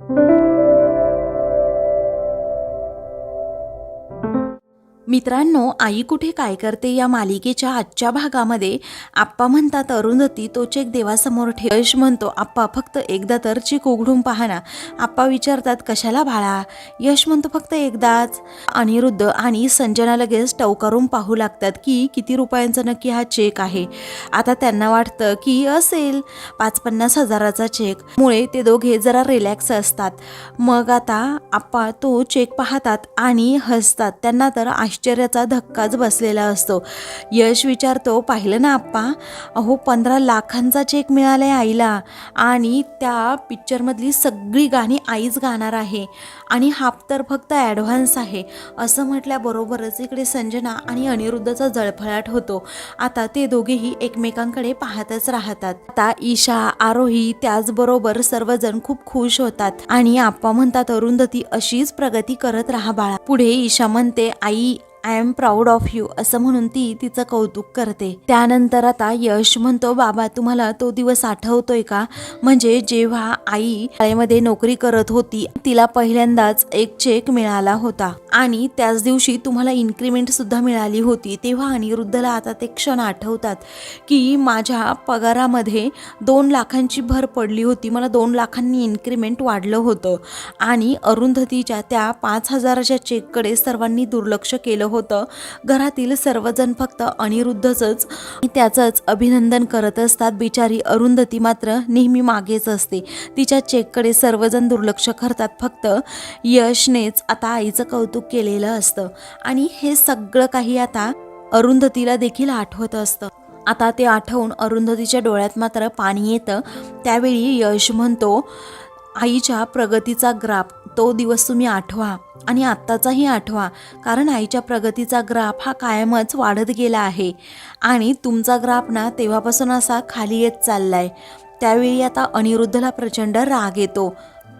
thank you मित्रांनो आई कुठे काय करते या मालिकेच्या आजच्या भागामध्ये? आप्पा म्हणतात अरुंधती तो चेक देवासमोर ठेव. यश म्हणतो आप्पा फक्त एकदा तर चेक उघडून पहा ना. आप्पा विचारतात कशाला बाळा? यश म्हणतो फक्त एकदाच. अनिरुद्ध आणि संजना लगेच टवकारून पाहू लागतात की किती रुपयांचा नक्की हा चेक आहे. आता त्यांना वाटतं की असेल पाच पन्नास हजाराचा चेक. मुळे ते दोघे जरा रिलॅक्स असतात. मग आता आप्पा तो चेक पाहतात आणि हसतात. त्यांना तर आश्चर्याचा धक्काच बसलेला असतो. यश विचारतो पाहिलं ना आप्पा? अहो पंधरा लाखांचा चेक मिळालाय आईला आणि त्या पिक्चरमधली सगळी गाणी आईच गाणार आहे आणि हाफ तर फक्त ॲडव्हान्स आहे. असं म्हटल्याबरोबरच इकडे संजना आणि अनिरुद्धचा जळफळाट होतो. आता ते दोघेही एकमेकांकडे पाहतच राहतात. आता ईशा आरोही त्याचबरोबर सर्वजण खूप खुश होतात आणि आप्पा म्हणतात अरुंधती अशीच प्रगती करत राहा बाळा. पुढे ईशा म्हणते आई I am proud of you असं म्हणून ती तिचं कौतुक करते. त्यानंतर आता यश म्हणतो बाबा तुम्हाला तो दिवस आठवतोय का? म्हणजे जेव्हा आई शाळेमध्ये नोकरी करत होती तिला पहिल्यांदाच एक चेक मिळाला होता. आणि त्याच दिवशी तुम्हाला इन्क्रीमेंटसुद्धा मिळाली होती. तेव्हा अनिरुद्धला आता ते क्षण आठवतात की माझ्या पगारामध्ये दोन लाखांची भर पडली होती. मला दोन लाखांनी इन्क्रीमेंट वाढलं होतं. आणि अरुंधतीच्या त्या पाच हजाराच्या चेककडे सर्वांनी दुर्लक्ष केलं होतं. घरातील सर्वजण फक्त अनिरुद्धचंच त्याचंच अभिनंदन करत असतात. बिचारी अरुंधती मात्र नेहमी मागेच असते. तिच्या चेककडे सर्वजण दुर्लक्ष करतात. फक्त यशनेच आता आईचं कौतुक केलेलं असतं. आणि हे सगळं काही आता अरुंधतीला देखील आठवत असतं. आता ते आठवून अरुंधतीच्या डोळ्यात मात्र पाणी येतं. त्यावेळी यश म्हणतो आईच्या प्रगतीचा ग्राफ तो दिवस तुम्ही आठवा आणि आत्ताचाही आठवा. कारण आईच्या प्रगतीचा ग्राफ हा कायमच वाढत गेला आहे. आणि तुमचा ग्राफ ना तेव्हापासून असा खाली येत चाललाय. त्यावेळी आता अनिरुद्धला प्रचंड राग येतो.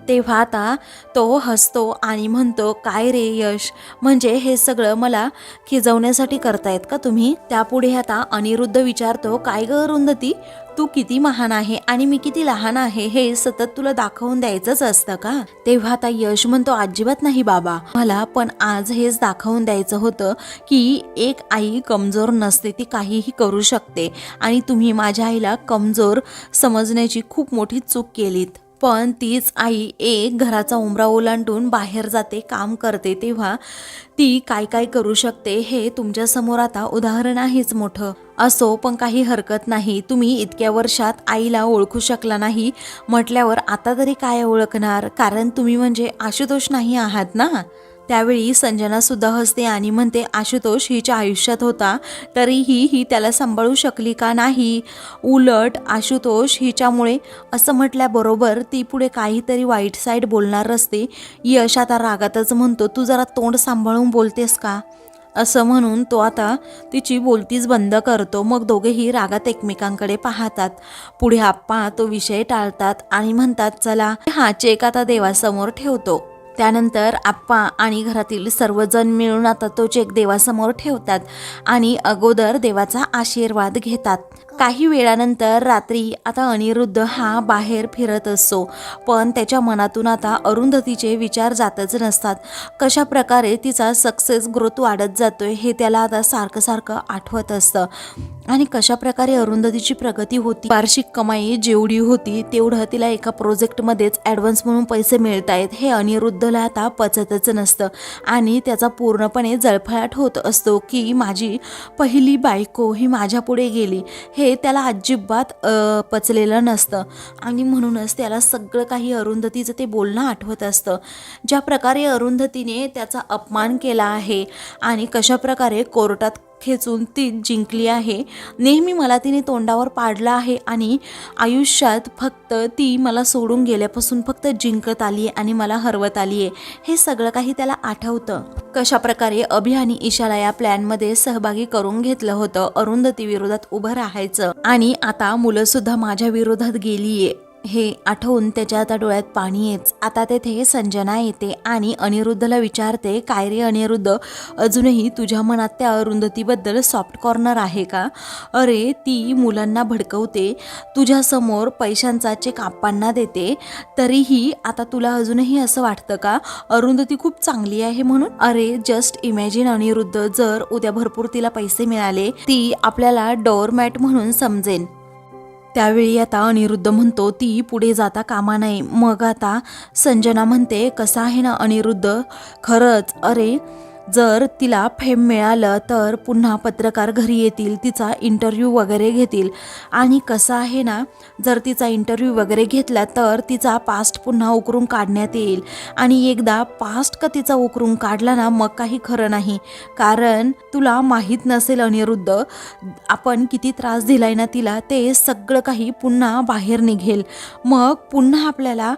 तेव्हा आता तो हसतो आणि म्हणतो काय रे यश? म्हणजे हे सगळं मला खिजवण्यासाठी करतायत का तुम्ही? त्यापुढे आता अनिरुद्ध विचारतो काय ग अरुंधती? तू किती महान आहे आणि मी किती लहान आहे? हे सतत तुला दाखवून द्यायचंच असतं का? तेव्हा आता यश म्हणतो अजिबात नाही बाबा. मला पण आज हेच दाखवून द्यायचं होतं की एक आई कमजोर नसते ती काहीही करू शकते आणि तुम्ही माझ्या आईला कमजोर समजण्याची खूप मोठी चूक केलीत. पण तीच आई एक घराचा उमरा ओलांडून बाहेर जाते काम करते तेव्हा ती काय काय करू शकते हे तुमच्यासमोर आता उदाहरण आहेच मोठं. असो पण काही हरकत नाही तुम्ही इतक्या वर्षात आईला ओळखू शकला नाही म्हटल्यावर आता तरी काय ओळखणार? कारण तुम्ही म्हणजे आशुतोष नाही आहात ना? त्यावेळी संजना सुद्धा हसते आणि म्हणते आशुतोष हिच्या आयुष्यात होता तरीही ही त्याला सांभाळू शकली का नाही? उलट आशुतोष हिच्यामुळे असं म्हटल्याबरोबर ती पुढे काहीतरी वाईट साईड बोलणार असते. यश आता रागातच म्हणतो तू जरा तोंड सांभाळून बोलतेस का? असं म्हणून तो आता तिची बोलतीच बंद करतो. मग दोघेही रागात एकमेकांकडे पाहतात. पुढे आप्पा तो विषय टाळतात आणि म्हणतात चला हा चेक आता देवासमोर ठेवतो. त्यानंतर आप्पा आणि घरातील सर्वजण मिळून आता तो चेक देवासमोर ठेवतात आणि अगोदर देवाचा आशीर्वाद घेतात. काही वेळानंतर रात्री आता अनिरुद्ध हा बाहेर फिरत असतो. पण त्याच्या मनातून आता अरुंधतीचे विचार जातच नसतात. कशा प्रकारे तिचा सक्सेस ग्रोथ वाढत जातोय हे त्याला आता सारखं सारखं आठवत असतं. आणि कशा प्रकारे अरुंधतीची प्रगती होती वार्षिक कमाई जेवढी होती तेवढं तिला एका प्रोजेक्टमध्येच ॲडव्हान्स म्हणून पैसे मिळत आहेत हे अनिरुद्धला आता पचतच नसतं. आणि त्याचा पूर्णपणे जळफळाट होत असतो की माझी पहिली बायको ही माझ्यापुढे गेली. हे हे त्याला अजिबात पचलेलं नसतं. आणि म्हणूनच त्याला सगळं काही अरुंधतीचं ते बोलणं आठवत असतं. ज्या प्रकारे अरुंधतीने त्याचा अपमान केला आहे आणि कशा प्रकारे कोर्टात खेचून ती जिंकली आहे. नेहमी मला तिने तोंडावर पाडलं आहे आणि आयुष्यात फक्त ती मला सोडून गेल्यापासून फक्त जिंकत आली आहे आणि मला हरवत आली आहे हे सगळं काही त्याला आठवतं. कशा प्रकारे अभि आणि ईशाला या प्लॅनमध्ये सहभागी करून घेतलं होतं अरुंधती विरोधात उभं राहायचं आणि आता मुलं सुद्धा माझ्या विरोधात गेलीये. हे आठवून त्याच्या आता डोळ्यात पाणी येच आता तेथे संजना येते आणि अनिरुद्धला विचारते काय रे अनिरुद्ध अजूनही तुझ्या मनात त्या अरुंधतीबद्दल सॉफ्ट कॉर्नर आहे का? अरे ती मुलांना भडकवते तुझ्यासमोर पैशांचा चेक आप्पांना देते. तरीही आता तुला अजूनही असं वाटतं का? अरुंधती खूप चांगली आहे म्हणून. अरे जस्ट इमॅजिन अनिरुद्ध जर उद्या भरपूर तिला पैसे मिळाले ती आपल्याला डोअरमॅट म्हणून समजेन. त्यावेळी आता अनिरुद्ध म्हणतो ती पुढे जाता कामा नये. मग आता संजना म्हणते कसं आहे ना अनिरुद्ध? खरंच अरे जर तिला फेम मिळालं तर पुन्हा पत्रकार घरी येतील तिचा इंटरव्ह्यू वगैरे घेतील. आणि कसं आहे ना जर तिचा इंटरव्ह्यू वगैरे घेतला तर तिचा पास्ट पुन्हा उकरून काढण्यात येईल. आणि एकदा पास्ट का तिचा उकरून काढला ना मग काही खरं नाही. कारण तुला माहीत नसेल अनिरुद्ध आपण किती त्रास दिलाय ना तिला ते सगळं काही पुन्हा बाहेर निघेल. मग पुन्हा आपल्याला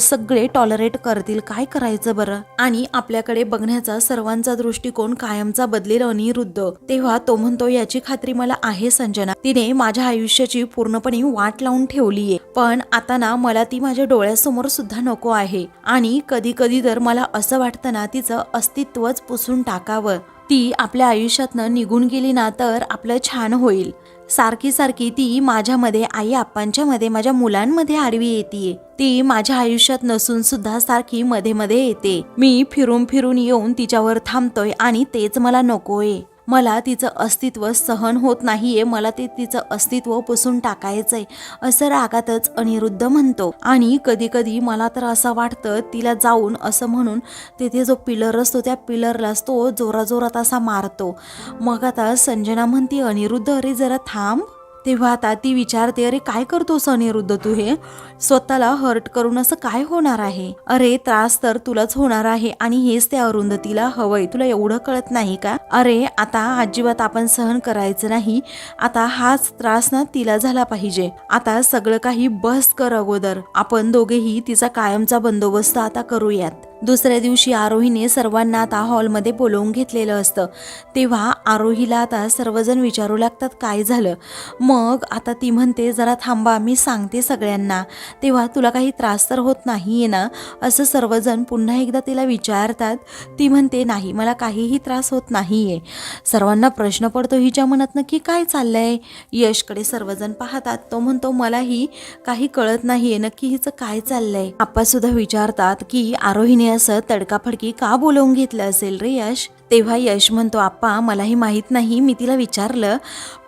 सगळे टॉलरेट करतील. काय करायचं बरं? आणि आपल्याकडे बघण्याचा सर्व सर्वांचा दृष्टिकोन कायमचा बदलेल अनिरुद्ध. तेव्हा तो म्हणतो याची खात्री मला आहे संजना. तिने माझ्या आयुष्याची पूर्णपणे वाट लावून ठेवलीये. पण आता ना मला ती माझ्या डोळ्यासमोर सुद्धा नको आहे. आणि कधी कधी तर मला असं वाटतं ना तिचं अस्तित्वच पुसून टाकावं. ती आपल्या आयुष्यातनं निघून गेली ना तर आपलं छान होईल. सारखी सारखी ती माझ्यामध्ये आई आप्पांच्या मध्ये माझ्या मुलांमध्ये आडवी येते ती माझ्या आयुष्यात नसून सुद्धा सारखी मध्ये मध्ये येते. मी फिरून फिरून येऊन तिच्यावर थांबतोय आणि तेच मला नकोय. मला तिचं अस्तित्व सहन होत नाही आहे मला ते तिचं अस्तित्व पुसून टाकायचंय असं रागातच अनिरुद्ध म्हणतो. आणि कधी कधी मला तर असं वाटतं तिला जाऊन असं म्हणून तिथे जो पिलर असतो त्या पिलरलाच तो जोराजोरात असा मारतो. मग आता संजना म्हणते अनिरुद्ध अरे जरा थांब तेव्हा आता ती विचारते अरे काय करतोस अनिरुद्ध तू हे? स्वतःला हर्ट करून असं काय होणार आहे? अरे त्रास तर तुलाच होणार आहे आणि हेच त्या अरुंधतीला हवंय. तुला एवढं कळत नाही का? अरे आता अजिबात आपण सहन करायचं नाही. आता हाच त्रास ना तिला झाला पाहिजे. आता सगळं काही बस कर अगोदर. आपण दोघेही तिचा कायमचा बंदोबस्त आता करूयात. दुसऱ्या दिवशी आरोहीने सर्वांना आता हॉलमध्ये बोलवून घेतलेलं असतं. तेव्हा आरोहीला आता सर्वजण विचारू लागतात काय झालं. मग आता ती म्हणते जरा थांबा मी सांगते सगळ्यांना. तेव्हा तुला काही त्रास तर होत नाही आहे ना? असं सर्वजण पुन्हा एकदा तिला विचारतात. ती म्हणते नाही मला काहीही त्रास होत नाही आहे सर्वांना प्रश्न पडतो हिच्या मनात नक्की काय चाललं आहे यशकडे सर्वजण पाहतात. तो म्हणतो मलाही काही कळत नाही आहे नक्की हिचं काय चाललं आहे आप्पासुद्धा विचारतात की आरोहीने असं तडकाफडकी का बोलवून घेतलं असेल रे यश? तेव्हा यश म्हणतो आप्पा मलाही माहीत नाही मी तिला विचारलं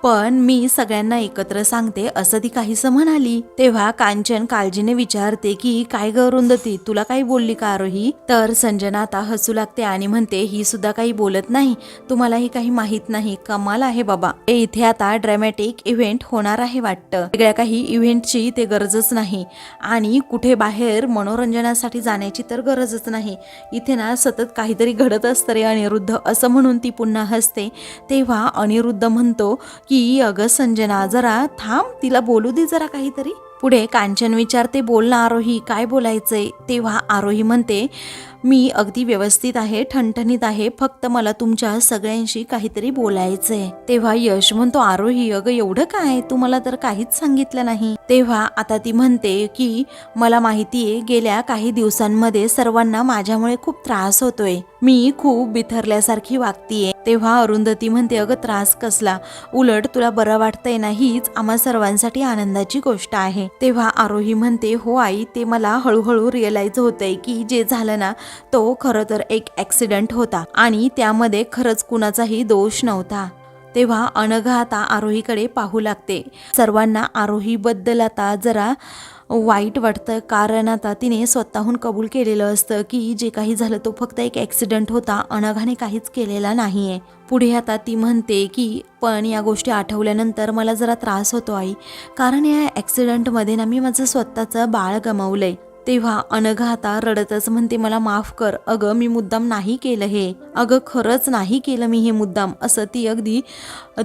पण मी सगळ्यांना एकत्र सांगते असं ती काहीसं म्हणाली. तेव्हा कांचन काळजीने विचारते की काय ग रुंदती तुला काही बोलली का आरोही तर संजना आता हसू लागते आणि म्हणते ही सुद्धा काही बोलत नाही तुम्हालाही काही माहीत नाही कमाल आहे बाबा. ए, इथे आता ड्रॅमॅटिक इव्हेंट होणार आहे वाटतं. वेगळ्या काही इव्हेंटची ते गरजच नाही. आणि कुठे बाहेर मनोरंजनासाठी जाण्याची तर गरजच नाही. इथे ना सतत काहीतरी घडत असतं रे अनिरुद्ध. असं म्हणून ती पुन्हा हसते. तेव्हा अनिरुद्ध म्हणतो की अगं संजना जरा थांब तिला बोलू दे जरा काहीतरी. पुढे कांचन विचारते बोल ना आरोही काय बोलायचंय? तेव्हा आरोही म्हणते मी अगदी व्यवस्थित आहे ठणठणीत आहे फक्त मला तुमच्या सगळ्यांशी काहीतरी बोलायचंय. तेव्हा यश म्हणतो आरोही अगं एवढं काय? तू मला तर काहीच सांगितलं नाही. तेव्हा आता ती म्हणते की मला माहितीये गेल्या काही दिवसांमध्ये सर्वांना माझ्यामुळे खूप त्रास होतोय. मी खूप बिथरल्यासारखी वागतीये. तेव्हा अरुंधती म्हणते अगं त्रास कसला? उलट तुला बरं वाटतंय ना हीच आम्हा सर्वांसाठी आनंदाची गोष्ट आहे. तेव्हा आरोही म्हणते हो आई ते मला हळूहळू रिअलाइज होतंय की जे झालं ना तो खरं तर एक ॲक्सिडेंट होता आणि त्यामध्ये खरंच कुणाचाही दोष नव्हता. तेव्हा अनघा आता आरोहीकडे पाहू लागते. सर्वांना आरोहीबद्दल आता जरा वाईट वाटतं कारण आता तिने स्वतःहून कबूल केलेलं असतं की जे काही झालं तो फक्त एक ॲक्सिडेंट होता अनघाने काहीच केलेला नाही आहे पुढे आता ती म्हणते की पण या गोष्टी आठवल्यानंतर मला जरा त्रास होतो आई. कारण या ॲक्सिडेंटमध्ये ना मी माझं स्वतःचं बाळ गमावलं आहे तेव्हा अनघा आता रडतच म्हणते मला माफ कर. अगं मी मुद्दाम नाही केलं हे. अगं खरंच नाही केलं मी हे मुद्दाम असं ती अगदी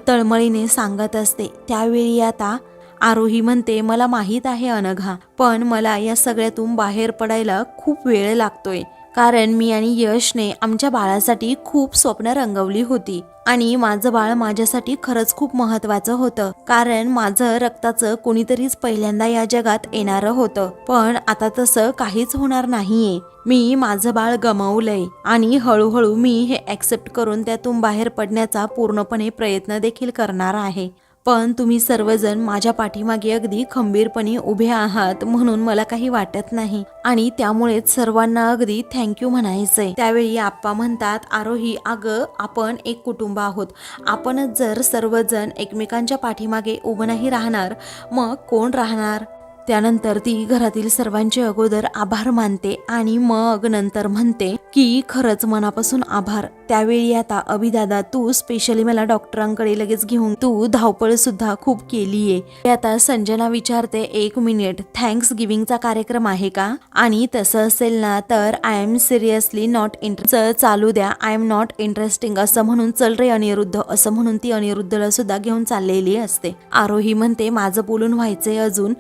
तळमळीने सांगत असते. त्यावेळी आता आरोही म्हणते मला माहीत आहे अनघा पण मला या सगळ्यातून बाहेर पडायला खूप वेळ लागतोय. कारण मी आणि यशने आमच्या बाळासाठी खूप स्वप्न रंगवली होती. आणि माझं बाळ माझ्यासाठी खरंच खूप महत्वाचं होतं. कारण माझं रक्ताचं कोणीतरीच पहिल्यांदा या जगात येणारं होतं. पण आता तसं काहीच होणार नाहीये. मी माझं बाळ गमावलंय. आणि हळूहळू मी हे ऍक्सेप्ट करून त्यातून बाहेर पडण्याचा पूर्णपणे प्रयत्न देखील करणार आहे. पण तुम्ही सर्वजण माझ्या पाठीमागे अगदी खंबीरपणे उभे आहात म्हणून मला काही वाटत नाही. आणि त्यामुळेच सर्वांना अगदी थँक्यू म्हणायचंय. त्यावेळी आप्पा म्हणतात आरोही अगं आपण एक कुटुंब आहोत. आपणच जर सर्वजण एकमेकांच्या पाठीमागे उभं नाही राहणार मग कोण राहणार? त्यानंतर ती घरातील सर्वांचे अगोदर आभार मानते आणि मग नंतर म्हणते की खरंच मनापासून आभार. त्यावेळी आता अभिदादा तू स्पेशली मला डॉक्टरांकडे लगेच घेऊन तू धावपळ सुद्धा खूप केली आहे आता संजना विचारते एक मिनिट थँक्स गिव्हिंगचा कार्यक्रम आहे का? आणि तसं असेल ना तर I am seriously not interest चालू द्या. आय एम नॉट इंटरेस्टिंग असं म्हणून चल रे अनिरुद्ध. असं म्हणून ती अनिरुद्धला सुद्धा घेऊन चाललेली असते. आरोही म्हणते माझं बोलून व्हायचंय अजून.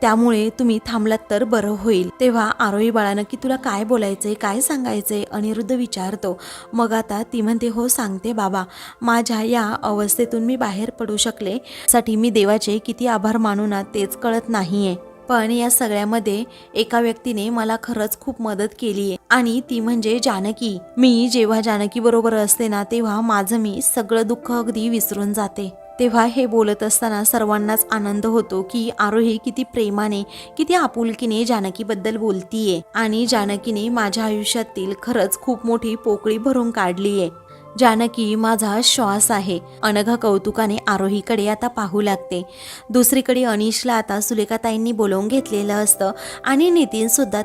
त्यामुळे तुम्ही थांबलात तर बरं होईल. तेव्हा आरोही बाळानं की तुला काय बोलायचंय? काय सांगायचंय? अनिरुद्ध विचारतो. मग आता ती म्हणते हो सांगते बाबा माझ्या या अवस्थेतून मी बाहेर पडू शकले. साठी मी देवाचे किती आभार मानू ना तेच कळत नाहीये. पण या सगळ्यामध्ये एका व्यक्तीने मला खरंच खूप मदत केली आहे आणि ती म्हणजे जानकी. मी जेव्हा जानकी बरोबर असते ना तेव्हा माझं मी सगळं दुःख अगदी विसरून जाते. तेव्हा हे बोलत असताना सर्वांनाच आनंद होतो की आरोही किती प्रेमाने किती आपुलकीने जानकीबद्दल बोलतीये. आणि जानकीने माझ्या आयुष्यातील खरंच खूप मोठी पोकळी भरून काढलीये. जानकी माझा श्वास आहे. अनघा कौतुकाने आरोहीकडे आता पाहू लागते. दुसरीकडे अनिशला आता सुलेखाताईंनी बोलवून घेतलेलं असतं आणि नितीन सुद्धा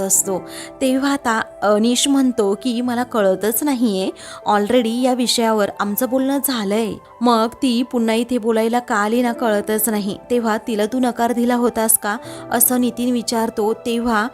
असतो. तेव्हा आता अनिश म्हणतो की मला कळतच नाहीये. ऑलरेडी या विषयावर आमचं बोलणं झालंय. मग ती पुन्हा इथे बोलायला का आली ना कळतच नाही. तेव्हा तिला तू नकार दिला होतास का? असं नितीन विचारतो. तेव्हा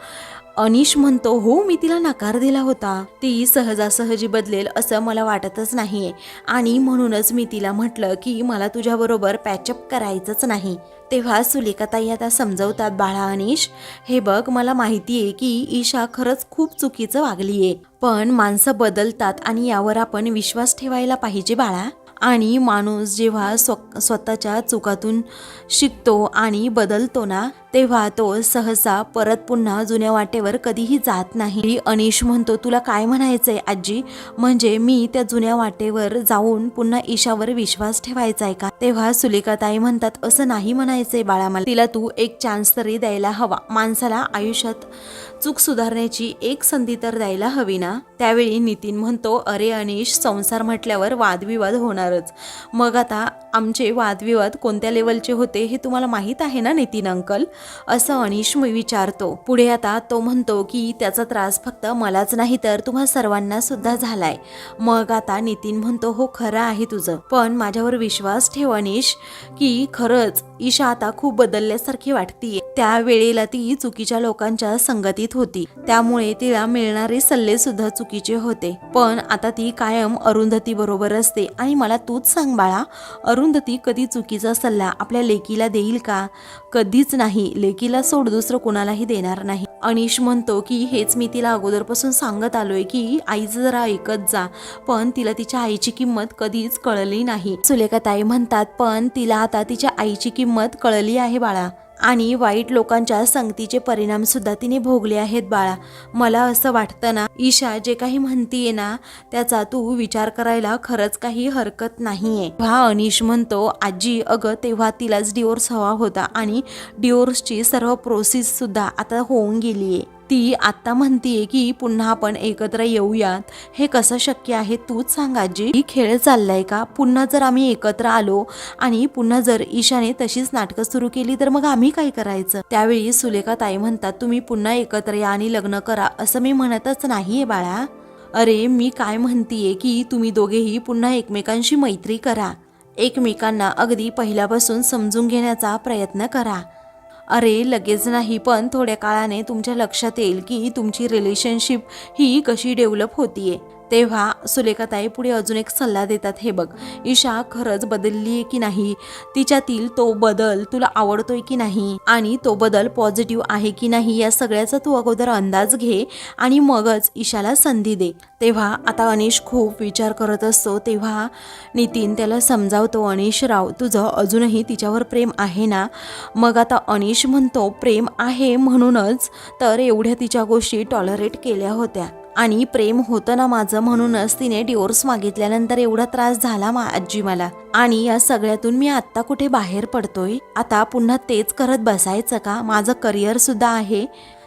अनिश म्हणतो हो मी तिला नकार दिला होता. ती सहजासहजी बदलेल असं मला वाटतच नाहीये. आणि म्हणूनच मी तिला म्हटलं की मला तुझ्याबरोबर पॅचअप करायचंच नाही. तेव्हा सुलेखाताई आता समजवतात बाळा अनिश हे बघ मला माहिती आहे की ईशा खरंच खूप चुकीचं वागलीये. पण माणसं बदलतात आणि यावर आपण विश्वास ठेवायला पाहिजे बाळा. आणि माणूस जेव्हा स्व स्वतःच्या चुकातून शिकतो आणि बदलतो ना तेव्हा तो सहसा परत पुन्हा जुन्या वाटेवर कधीही जात नाही. अनिश म्हणतो तुला काय म्हणायचंय आजी? म्हणजे मी त्या जुन्या वाटेवर जाऊन पुन्हा ईशावर विश्वास ठेवायचा आहे का? तेव्हा सुलेखाताई म्हणतात असं नाही म्हणायचंय बाळा मला. तिला तू एक चान्स तरी द्यायला हवा. माणसाला आयुष्यात चूक सुधारण्याची एक संधी तर द्यायला हवी ना? त्यावेळी नितीन म्हणतो अरे अनिश संसार म्हटल्यावर वादविवाद होणारच. मग आता आमचे वादविवाद कोणत्या लेवलचे होते हे तुम्हाला माहीत आहे ना नितीन अंकल? असं अनिश मी विचारतो. पुढे आता तो म्हणतो की त्याचा त्रास फक्त मलाच नाही तर तुम्हा सर्वांना सुद्धा झालाय. मग आता नितीन म्हणतो हो खरं आहे तुझं. पण माझ्यावर विश्वास ठेव अनिश की खरंच ईशा आता खूप बदलल्यासारखी वाटतीये. त्या वेळेला ती चुकीच्या लोकांच्या संगतीत होती. त्यामुळे तिला मिळणारे सल्ले सुद्धा चुकीचे होते. पण आता ती कायम अरुंधती बरोबर असते. आणि मला तूच सांग बाळा अरुंधती कधी चुकीचा सल्ला आपल्या लेकीला देईल का? कधीच नाही. लेकीला सोड दुसरं कोणालाही देणार नाही. अनिश म्हणतो की हेच मी तिला अगोदरपासून सांगत आलोय की आईचं जरा ऐकत जा. पण तिला तिच्या आईची किंमत कधीच कळली नाही. सुलेखाताई म्हणतात पण तिला आता तिच्या आईची किंमत कळली आहे बाळा. आणि वाईट लोकांच्या संगतीचे परिणाम सुद्धा तिने भोगले आहेत बाळा. मला असं वाटतं ना ईशा जे काही म्हणतीये ना त्याचा तू विचार करायला खरंच काही हरकत नाहीये. हा अनिश म्हणतो आजी अगं तेव्हा तिलाच डिवोर्स हवा होता आणि डिवोर्सची सर्व प्रोसेस सुद्धा आता होऊन गेलीये. ती आत्ता म्हणतीये की पुन्हा आपण एकत्र येऊयात. हे कसं शक्य आहे तूच सांग आजी. ही खेळ चाललाय का? पुन्हा जर आम्ही एकत्र आलो आणि पुन्हा जर ईशाने तशीच नाटकं सुरू केली तर मग आम्ही काय करायचं? त्यावेळी सुलेखा ताई म्हणतात तुम्ही पुन्हा एकत्र या आणि लग्न करा. असं मी म्हणतच नाहीये बाळा. अरे मी काय म्हणतीये की तुम्ही दोघेही पुन्हा एकमेकांशी मैत्री करा. एकमेकांना अगदी पहिल्यापासून समजून घेण्याचा प्रयत्न करा. अरे लगेच नाही पण थोड्या काळाने तुमच्या लक्षात येईल की तुमची रिलेशनशिप ही कशी डेव्हलप होतीये. तेव्हा सुलेखाताई पुढे अजून एक सल्ला देतात हे बघ ईशा खरंच बदलली आहे की नाही? तिच्यातील तो बदल तुला आवडतोय की नाही? आणि तो बदल पॉझिटिव्ह आहे की नाही या सगळ्याचा तू अगोदर अंदाज घे आणि मगच ईशाला संधी दे. तेव्हा आता अनिश खूप विचार करत असतो. तेव्हा नितीन त्याला समजावतो अनिश राव तुझं अजूनही तिच्यावर प्रेम आहे ना? मग आता अनिश म्हणतो प्रेम आहे म्हणूनच तर एवढ्या तिच्या गोष्टी टॉलरेट केल्या होत्या. आणि प्रेम होतं ना माझं म्हणूनच तिने डिवोर्स मागितल्यानंतर एवढा त्रास झाला मा आजी मला. आणि या सगळ्यातून मी आत्ता कुठे बाहेर पडतोय? आता पुन्हा तेच करत बसायचं का? माझं करिअर सुद्धा आहे.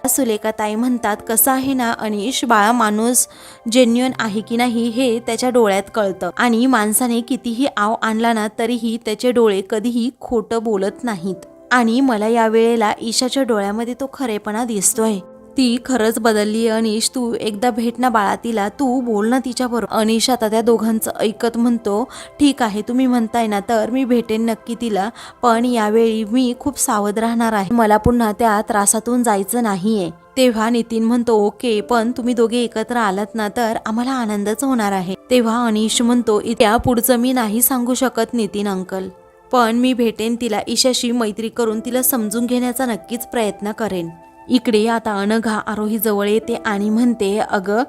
सुलेखा ताई म्हणतात कसं आहे ना अनिश बाळा माणूस जेन्युअन आहे की नाही हे त्याच्या डोळ्यात कळतं. आणि माणसाने कितीही आव आणला ना तरीही त्याचे डोळे कधीही खोटं बोलत नाहीत. आणि मला या वेळेला ईशाच्या डोळ्यामध्ये तो खरेपणा दिसतोय. ती खरंच बदलली अनिश. तू एकदा भेट ना बाळा तिला तू बोल ना तिच्याबरोबर. अनिश आता त्या दोघांचं ऐकत म्हणतो ठीक आहे तुम्ही म्हणताय ना तर मी भेटेन नक्की तिला. पण यावेळी मी खूप सावध राहणार आहे. मला पुन्हा त्या त्रासातून जायचं नाहीये. तेव्हा नितीन म्हणतो ओके पण तुम्ही दोघे एकत्र आलात ना तर आम्हाला आनंदच होणार आहे. तेव्हा अनिश म्हणतो त्या पुढचं मी नाही सांगू शकत नितीन अंकल. पण मी भेटेन तिला. ईशाशी मैत्री करून तिला समजून घेण्याचा नक्कीच प्रयत्न करेन. इकडे आता अनघा आरोही जवळ येते आणि म्हणते अगं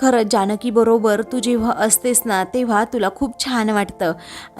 खरं जानकी बरोबर तू जेव्हा असतेस ना तेव्हा तुला खूप छान वाटतं.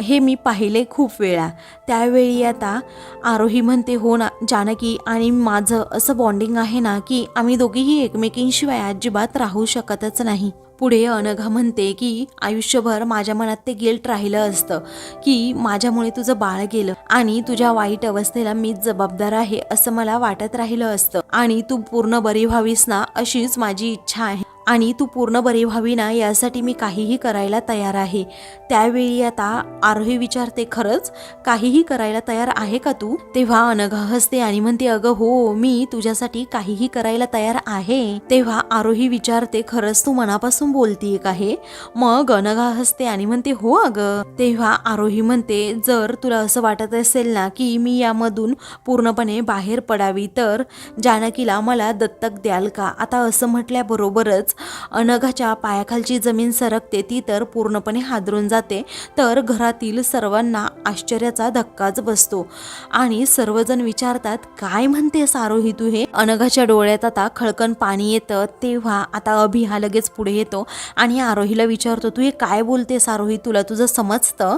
हे मी पाहिले खूप वेळा. त्यावेळी आता आरोही म्हणते हो ना जानकी आणि माझं असं बॉन्डिंग आहे ना की आम्ही दोघीही एकमेकींशिवाय अजिबात राहू शकतच नाही. पुढे अनघा म्हणते की आयुष्यभर माझ्या मनात ते गिल्ट राहिलं असतं की माझ्यामुळे तुझं बाळ गेलं आणि तुझ्या वाईट अवस्थेला मीच जबाबदार आहे असं मला वाटत राहिलं असतं. आणि तू पूर्ण बरी व्हावीस ना अशीच माझी इच्छा आहे. आणि तू पूर्ण बरी व्हावी ना यासाठी मी काहीही करायला तयार आहे. त्यावेळी आता आरोही विचारते खरंच काहीही करायला तयार आहे का तू? तेव्हा अनघा हसते आणि म्हणते अगं हो मी तुझ्यासाठी काहीही करायला तयार आहे. तेव्हा आरोही विचारते खरंच तू मनापासून बोलतीये का हे? मग अनघा हसते आणि म्हणते हो अगं. तेव्हा आरोही म्हणते जर तुला असं वाटत असेल ना की मी यामधून पूर्णपणे बाहेर पडावी तर जानकीला मला दत्तक द्याल का? आता असं म्हटल्याबरोबरच अनघाच्या पायाखालची जमीन सरकते ती तर पूर्णपणे हादरून जाते. तर घरातील सर्वांना आश्चर्याचा धक्काच बसतो. आणि सर्वजण विचारतात काय म्हणतेस आरोही तू हे? अनघाच्या डोळ्यात आता खळकन पाणी येतं. तेव्हा आता अभि हा लगेच पुढे येतो आणि आरोहीला विचारतो तू हे काय बोलतेस आरोही तुला तुझं समजतं?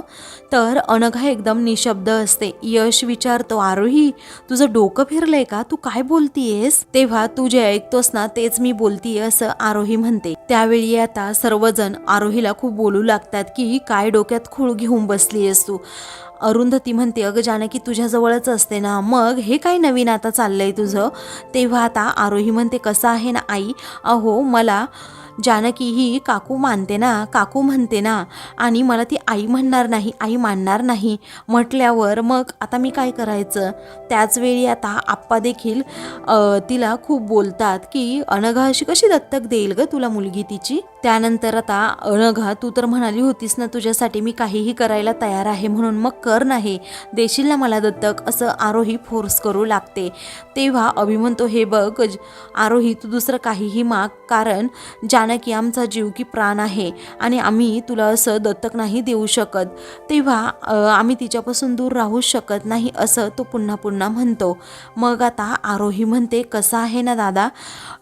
तर अनघा एकदम निशब्द असते. यश विचारतो आरोही तुझं डोकं फिरलंय का? तू काय बोलतीयेस? तेव्हा तू जे ऐकतोस ना तेच मी बोलतीये असं आरोही आरोही म्हणते. त्यावेळी आता सर्वजण आरोहीला खूप बोलू लागतात की काय डोक्यात खूळ घेऊन बसलीयस तू? अरुंधती म्हणते अगं जानकी तुझ्याजवळच असते ना. मग हे काय नवीन आता चाललंय तुझं? तेव्हा आता आरोही म्हणते कसं आहे ना आई? अहो मला जानकी ही काकू मानते ना काकू म्हणते ना आणि मला ती आई म्हणणार नाही आई मानणार नाही म्हटल्यावर मग आता मी काय करायचं? त्याचवेळी आता आप्पा देखील तिला खूप बोलतात की अनघा अशी कशी दत्तक देईल ग तुला मुलगी तिची? त्यानंतर आता अनघा तू तर म्हणाली होतीस ना तुझ्यासाठी मी काहीही करायला तयार आहे म्हणून मग कर नाही. देशील ना मला दत्तक असं आरोही फोर्स करू लागते. तेव्हा अभि म्हणतो हे बघ ज- आरोही तू दुसरं काहीही माग कारण जानकी आमचा जीव की प्राण आहे आणि आम्ही तुला असं दत्तक नाही देऊ शकत. तेव्हा आम्ही तिच्यापासून दूर राहू शकत नाही असं तो पुन्हा पुन्हा म्हणतो. मग आता आरोही म्हणते कसं आहे ना दादा?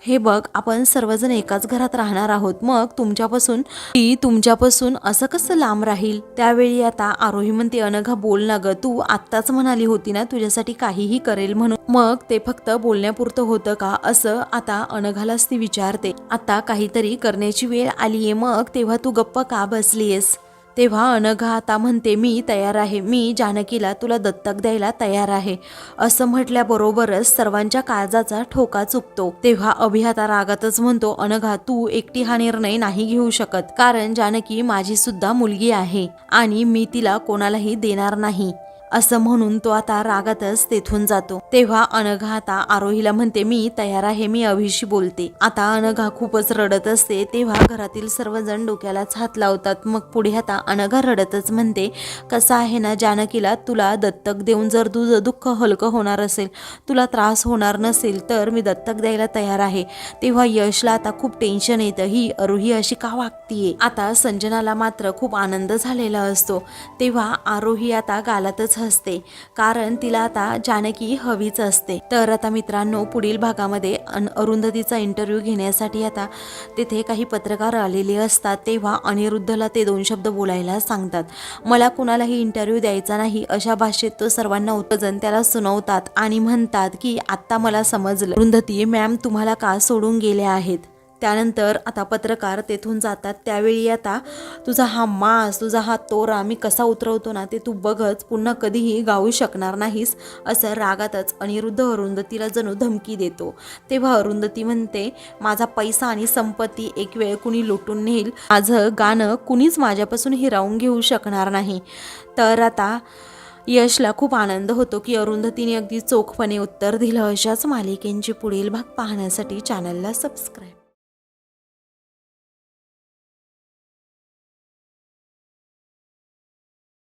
हे बघ आपण सर्वजण एकाच घरात राहणार आहोत. मग तुमच्यापासून ती तुमच्यापासून असं कसं लांब राहील? त्यावेळी आता आरोही म्हणते अनघा बोल ना ग. तू आत्ताच म्हणाली होती ना तुझ्यासाठी काहीही करेल म्हणून. मग ते फक्त बोलण्यापुरतं होतं का? असं आता अनघालाच ती विचारते. आता काहीतरी करण्याची वेळ आलीये. मग तेव्हा तू गप्प का बसलीयस? तेव्हा अनघा आता म्हणते मी तयार आहे. मी जानकीला तुला दत्तक द्यायला तयार आहे. असं म्हटल्याबरोबरच सर्वांच्या काळजाचा ठोका चुकतो. तेव्हा अभिहाता रागातच म्हणतो अनघा तू एकटी हा निर्णय नाही घेऊ शकत. कारण जानकी माझी सुद्धा मुलगी आहे आणि मी तिला कोणालाही देणार नाही. असं म्हणून तो आता रागातच तेथून जातो. तेव्हा अनघा आता आरोहीला म्हणते मी तयार आहे मी अभिशी बोलते. आता अनघा खूपच रडत असते. तेव्हा घरातील सर्वजण डोक्यालाच हात लावतात. मग पुढे आता अनघा रडतच म्हणते कसं आहे ना जानकीला? तुला दत्तक देऊन जर तुझं दुःख हलकं होणार असेल तुला त्रास होणार नसेल तर मी दत्तक द्यायला तयार आहे. तेव्हा यशला आता खूप टेन्शन येतं. ही अरोही अशी का वागतीये? आता संजनाला मात्र खूप आनंद झालेला असतो. तेव्हा आरोही आता गालातच असते. कारण तिला आता जानकी हवीच असते. तर आता मित्रांनो पुढील भागामध्ये अन अरुंधतीचा इंटरव्ह्यू घेण्यासाठी आता तिथे काही पत्रकार आलेले असतात. तेव्हा अनिरुद्धला ते दोन शब्द बोलायला सांगतात. मला कुणालाही इंटरव्ह्यू द्यायचा नाही अशा भाषेत तो सर्वांना उत्तजन त्याला सुनावतात आणि म्हणतात की आत्ता मला समजलं. अरुंधती मॅम तुम्हाला का सोडून गेल्या आहेत? त्यानंतर आता पत्रकार तेथून जातात. त्यावेळी आता तुझा हा मास तुझा हा तोरा मी कसा उतरवतो ना ते तू बघच पुन्हा कधीही गाऊ शकणार नाहीस असं रागातच अनिरुद्ध अरुंधतीला जणू धमकी देतो. तेव्हा अरुंधती म्हणते माझा पैसा आणि संपत्ती एक वेळ कुणी लुटून नेईल माझं गाणं कुणीच माझ्यापासून हिरावून घेऊ शकणार नाही. तर आता यशला खूप आनंद होतो की अरुंधतीने अगदी चोखपणे उत्तर दिलं. अशाच मालिकेंची पुढील भाग पाहण्यासाठी चॅनलला सबस्क्राईब